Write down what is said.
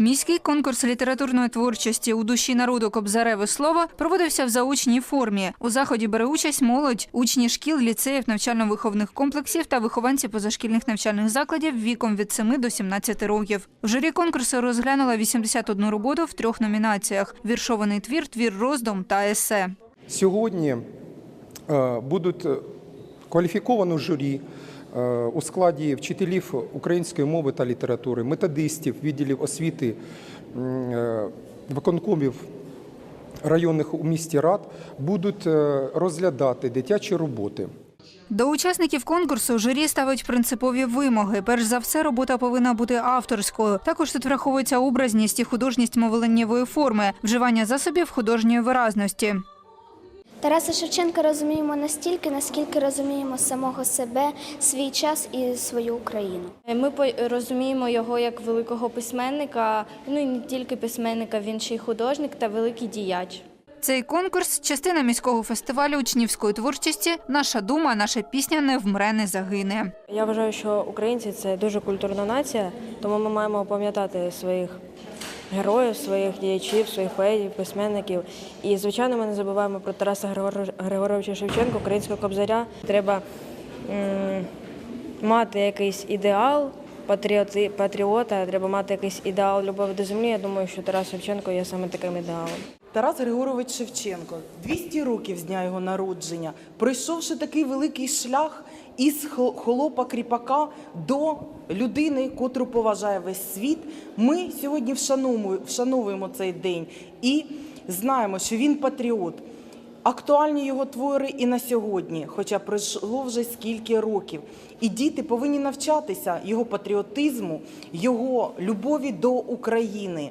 Міський конкурс літературної творчості у душі народу Кобзареве слово проводився в заочній формі. У заході бере участь молодь, учні шкіл, ліцеїв, навчально-виховних комплексів та вихованці позашкільних навчальних закладів віком від 7 до 17 років. Журі конкурсу розглянула 81 роботу в трьох номінаціях: віршований твір, твір роздум та есе. Сьогодні е, будуть кваліфіковану журі у складі вчителів української мови та літератури, методистів, відділів освіти, е, виконкомів районних у місті рад будуть е, розглядати дитячі роботи. До учасників конкурсу журі ставить принципові вимоги. Перш за все, робота повинна бути авторською. Також тут враховується образність і художність моволеннєвої форми, вживання засобів художньої виразності. Тараса Шевченка розуміємо настільки, наскільки розуміємо самого себе, свій час і свою Україну. Ми розуміємо його як великого письменника, ну і не тільки письменника, він ще й художник та великий діяч. Цей конкурс частина міського фестивалю учнівської творчості. Наша дума, наша пісня не вмре, не загине. Я вважаю, що українці це дуже культурна нація, тому ми маємо пам'ятати своїх героїв, своїх діячів, своїх поетів, письменників. І, звичайно, ми не забуваємо про Тараса Григоровича Шевченка, українського кобзаря. Треба мати якийсь ідеал патріота, треба мати якийсь ідеал любові до землі. Я думаю, що Тарас Шевченко є саме таким ідеалом. Тарас Григорович Шевченко, 200 років з дня його народження, пройшовши такий великий шлях із хо- холопа кріпака до людини, котру поважає весь світ. Ми сьогодні вшановуємо цей день і знаємо, що він патріот. Актуальні його твори і на сьогодні, хоча пройшло вже скільки років. І діти повинні навчатися його патріотизму, його любові до України.